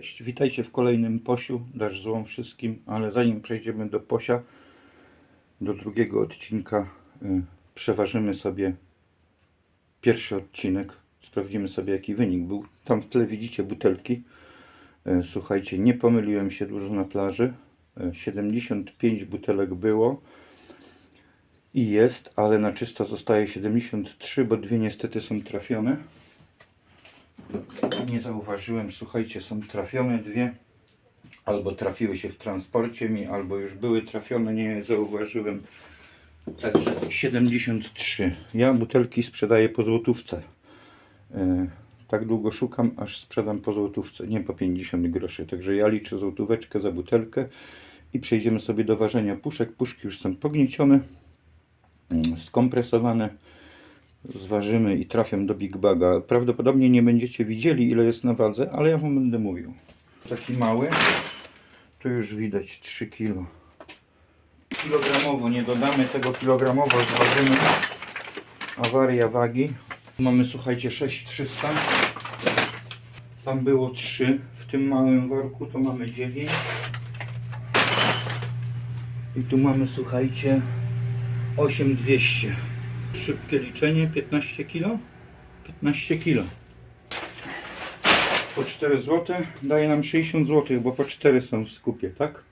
Cześć, witajcie w kolejnym posiu. Dasz złą wszystkim, ale zanim przejdziemy do posia, do drugiego odcinka, y, przeważymy sobie pierwszy odcinek. Sprawdzimy sobie, jaki wynik był. Tam w tle widzicie butelki. Y, Słuchajcie, nie pomyliłem się dużo na plaży. Y, 75 butelek było i jest, ale na czysto zostaje 73, bo dwie niestety są trafione. Nie zauważyłem, słuchajcie, są trafione dwie. Albo trafiły się w transporcie mi, albo już były trafione, nie zauważyłem. Także 73. Ja butelki sprzedaję po złotówce. E, tak długo szukam, aż sprzedam po złotówce, nie po 50 groszy. Także ja liczę złotóweczkę za butelkę i przejdziemy sobie do ważenia puszek. Puszki już są pogniecione, mm, skompresowane zważymy i trafią do Big Baga. Prawdopodobnie nie będziecie widzieli ile jest na wadze, ale ja wam będę mówił. Taki mały, tu już widać 3 kg. Kilogramowo nie dodamy tego kilogramowo, zważymy. Awaria wagi. Mamy słuchajcie 6300. Tam było 3 w tym małym worku, to mamy 9. I tu mamy słuchajcie 8200. Szybkie liczenie, 15 kg? 15 kg. Po 4 zł daje nam 60 zł, bo po 4 są w skupie, tak?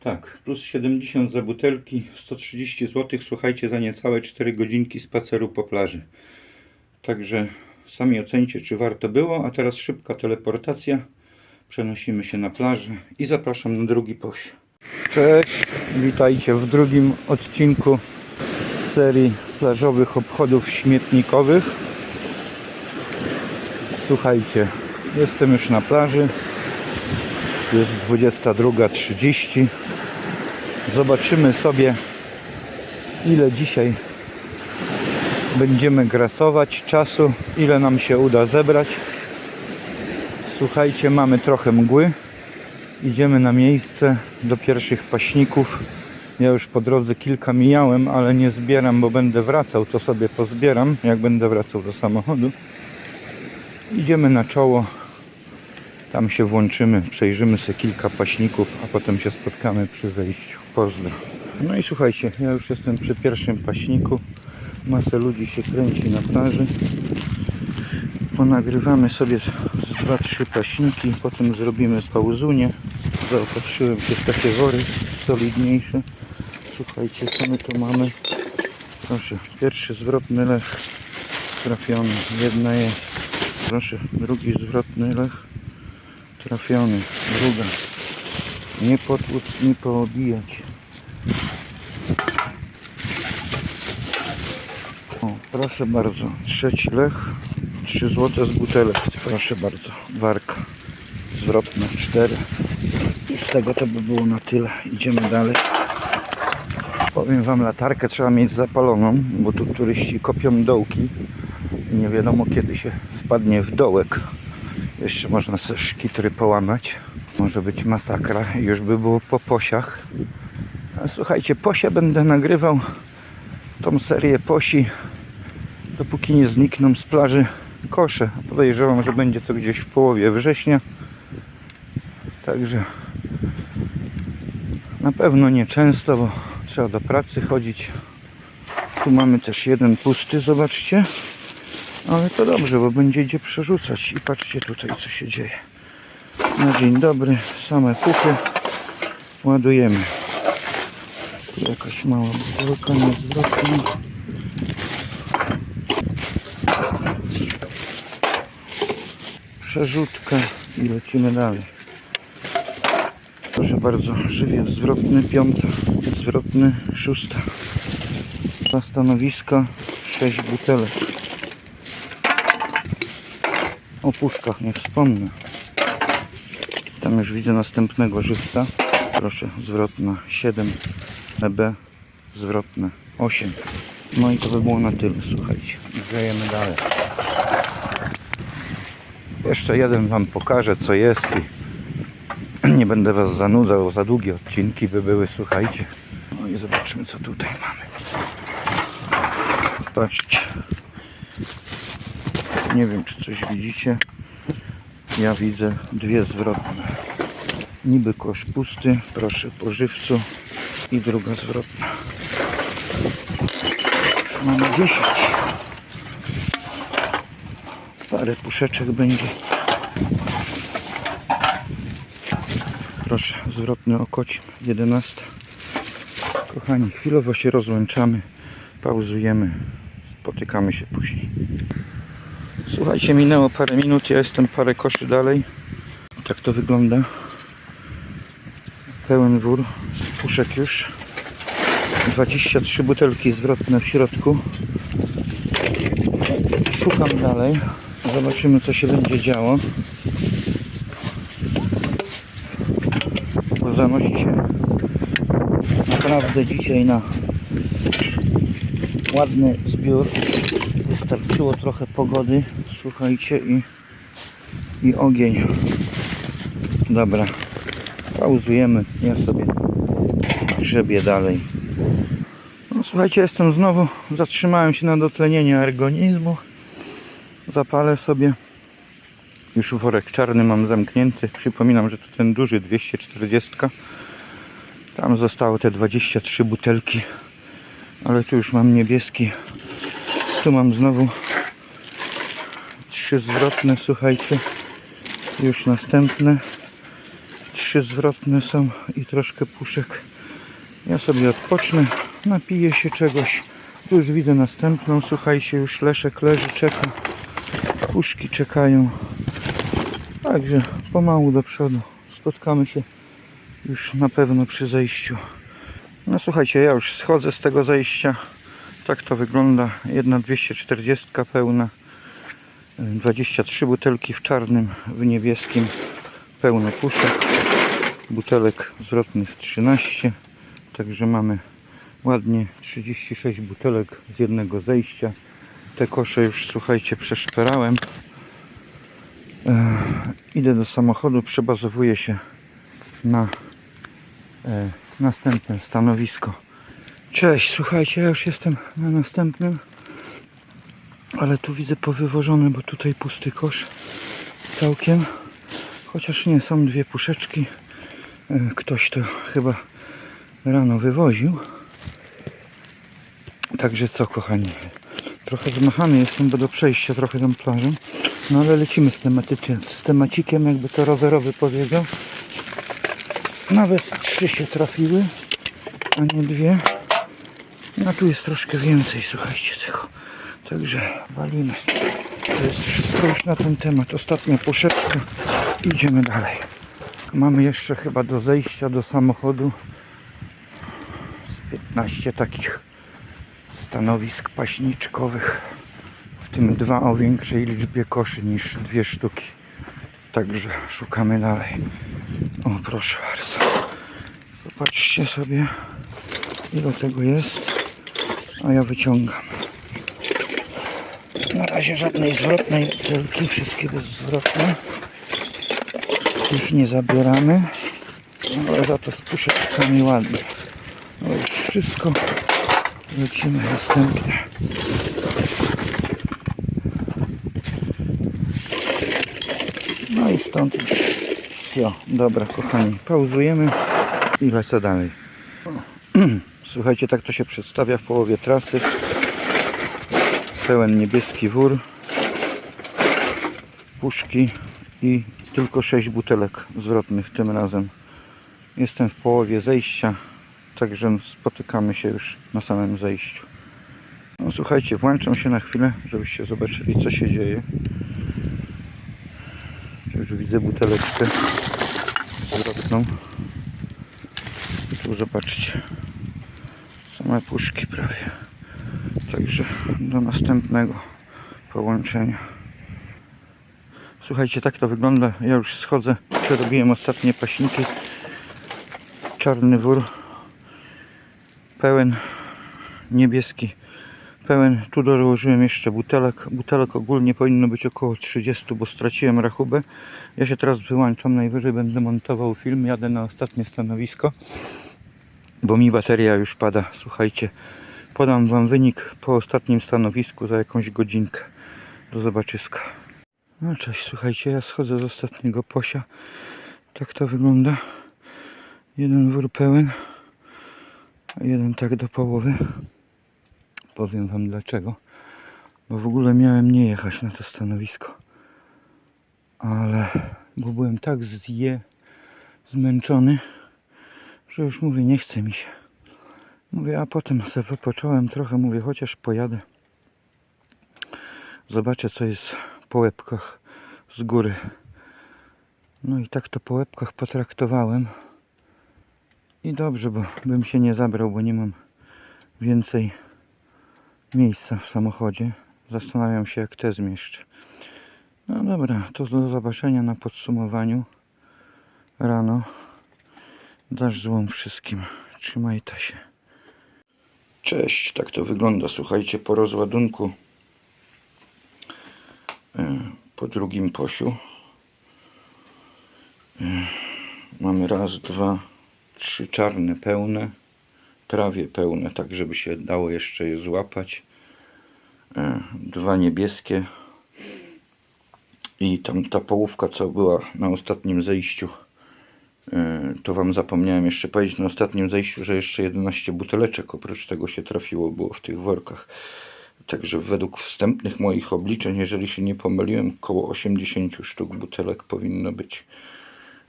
Tak, plus 70 za butelki, 130 zł, słuchajcie, za niecałe 4 godzinki spaceru po plaży. Także sami ocencie, czy warto było, a teraz szybka teleportacja. Przenosimy się na plażę i zapraszam na drugi poś. Cześć, witajcie w drugim odcinku serii plażowych obchodów śmietnikowych. Słuchajcie, jestem już na plaży. Jest 22.30. Zobaczymy sobie, ile dzisiaj będziemy grasować czasu, ile nam się uda zebrać. Słuchajcie, mamy trochę mgły. Idziemy na miejsce do pierwszych paśników. Ja już po drodze kilka mijałem, ale nie zbieram, bo będę wracał, to sobie pozbieram, jak będę wracał do samochodu. Idziemy na czoło, tam się włączymy, przejrzymy sobie kilka paśników, a potem się spotkamy przy zejściu. Pozdro. No i słuchajcie, ja już jestem przy pierwszym paśniku. Masa ludzi się kręci na plaży. Ponagrywamy sobie z dwa, trzy paśniki, potem zrobimy pauzunię. Zaopatrzyłem się w takie wory solidniejsze. Słuchajcie, co my tu mamy? Proszę, pierwszy zwrotny lech trafiony. Jedna jest. Proszę, drugi zwrotny lech trafiony. Druga. Nie potłuc, nie poobijać. O, proszę bardzo. Trzeci lech. 3 złote z butelek. Proszę bardzo. Warka. Zwrotna 4. I z tego to by było na tyle. Idziemy dalej. Powiem Wam, latarkę trzeba mieć zapaloną, bo tu turyści kopią dołki i nie wiadomo kiedy się wpadnie w dołek. Jeszcze można sobie szkitry połamać. Może być masakra już by było po posiach. A słuchajcie, posia będę nagrywał tą serię posi, dopóki nie znikną z plaży kosze. Podejrzewam, że będzie to gdzieś w połowie września. Także na pewno nie często, bo trzeba do pracy chodzić. Tu mamy też jeden pusty, zobaczcie. Ale to dobrze, bo będzie gdzie przerzucać. I patrzcie tutaj, co się dzieje. Na dzień dobry, same puchy. Ładujemy. Tu jakaś mała butelka niezwrotna. Przerzutka i lecimy dalej. Proszę bardzo, żywiec zwrotny, piąta, zwrotny, szósta. Na stanowiska, sześć butelek. O puszkach nie wspomnę. Tam już widzę następnego żywca. Proszę, zwrotna 7, EB, zwrotne 8. No i to by było na tyle, słuchajcie. Grajemy dalej. Jeszcze jeden Wam pokażę, co jest i nie będę Was zanudzał, za długie odcinki by były, słuchajcie. I zobaczmy, co tutaj mamy. Patrzcie. Nie wiem, czy coś widzicie. ja widzę dwie zwrotne. Niby kosz pusty, proszę po żywcu i druga zwrotna. Już mamy 10. Parę puszeczek będzie. Proszę, zwrotny okocim, 11. Kochani, chwilowo się rozłączamy, pauzujemy, spotykamy się później. Słuchajcie, minęło parę minut, ja jestem parę koszy dalej. Tak to wygląda. Pełen wór z puszek już. 23 butelki zwrotne w środku. Szukam dalej. Zobaczymy co się będzie działo. Bo zanosi się naprawdę dzisiaj na ładny zbiór. Wystarczyło trochę pogody, słuchajcie, i, i ogień. Dobra, pauzujemy. Ja sobie grzebię dalej. No, słuchajcie, jestem znowu, zatrzymałem się na dotlenienie organizmu. Zapalę sobie. Już worek czarny mam zamknięty. Przypominam, że to ten duży 240. Tam zostało te 23 butelki. Ale tu już mam niebieski. Tu mam znowu trzy zwrotne, słuchajcie. Już następne. Trzy zwrotne są i troszkę puszek. Ja sobie odpocznę, napiję się czegoś. Tu już widzę następną, słuchajcie, już Leszek leży, czeka. Puszki czekają. Także pomału do przodu. Spotkamy się już na pewno przy zejściu. No słuchajcie, ja już schodzę z tego zejścia. Tak to wygląda. Jedna 240 pełna. 23 butelki w czarnym, w niebieskim. Pełne puszek. Butelek zwrotnych 13. Także mamy ładnie 36 butelek z jednego zejścia. Te kosze już słuchajcie przeszperałem. E, idę do samochodu, przebazowuję się na następne stanowisko. Cześć, słuchajcie, ja już jestem na następnym. Ale tu widzę powywożone, bo tutaj pusty kosz całkiem. Chociaż nie, są dwie puszeczki. E, Ktoś to chyba rano wywoził. Także co, kochani? Trochę zmachany jestem, bo do przejścia trochę tą plażą. No ale lecimy z tematykiem, z temacikiem, jakby to rowerowy powiedział. Nawet trzy się trafiły, a nie dwie. No tu jest troszkę więcej, słuchajcie tego. Także walimy. To jest wszystko już na ten temat. Ostatnia puszeczka. Idziemy dalej. Mamy jeszcze chyba do zejścia do samochodu z 15 takich stanowisk paśniczkowych. W tym dwa o większej liczbie koszy niż dwie sztuki. Także szukamy dalej. O proszę bardzo. Popatrzcie sobie ile tego jest. A ja wyciągam. Na razie żadnej zwrotnej butelki, wszystkie bezzwrotne. Ich nie zabieramy, ale za to z puszeczkami ładnie. No już wszystko. Lecimy następne. No i stąd. Jo, dobra kochani, pauzujemy i lecę dalej. Słuchajcie, tak to się przedstawia w połowie trasy. Pełen niebieski wór, puszki i tylko 6 butelek zwrotnych tym razem. Jestem w połowie zejścia, także spotykamy się już na samym zejściu. No słuchajcie, włączam się na chwilę, żebyście zobaczyli co się dzieje. Już widzę buteleczkę zwrotną. Tu zobaczcie. Same puszki prawie. Także do następnego połączenia. Słuchajcie, tak to wygląda. Ja już schodzę. Przerobiłem ostatnie paśniki. Czarny wór. Pełen niebieski. Pełen. Tu dołożyłem jeszcze butelek. Butelek ogólnie powinno być około 30, bo straciłem rachubę. Ja się teraz wyłączam. Najwyżej będę montował film. Jadę na ostatnie stanowisko bo mi bateria już pada. Słuchajcie, podam Wam wynik po ostatnim stanowisku za jakąś godzinkę. Do zobaczyska. No cześć, słuchajcie, ja schodzę z ostatniego posia. Tak to wygląda. Jeden wór pełen, jeden tak do połowy. Powiem wam dlaczego. Bo w ogóle miałem nie jechać na to stanowisko. Ale bo byłem tak zje, zmęczony, że już mówię, nie chce mi się. Mówię, a potem sobie wypocząłem trochę, mówię, chociaż pojadę. Zobaczę, co jest po łebkach z góry. No i tak to po łebkach potraktowałem. I dobrze, bo bym się nie zabrał, bo nie mam więcej miejsca w samochodzie. Zastanawiam się, jak te zmieszczę. No dobra, to do zobaczenia na podsumowaniu rano. Dasz złom wszystkim. Trzymaj się. Cześć, tak to wygląda. Słuchajcie, po rozładunku e, po drugim posiu e, mamy raz, dwa, trzy czarne pełne, prawie pełne, tak żeby się dało jeszcze je złapać. E, Dwa niebieskie i tam ta połówka, co była na ostatnim zejściu. E, To Wam zapomniałem jeszcze powiedzieć na ostatnim zejściu, że jeszcze 11 buteleczek oprócz tego się trafiło było w tych workach. Także według wstępnych moich obliczeń, jeżeli się nie pomyliłem, około 80 sztuk butelek powinno być.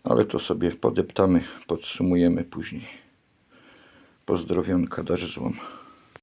Ale to sobie podeptamy, podsumujemy później. Pozdrowionka, dasz złom.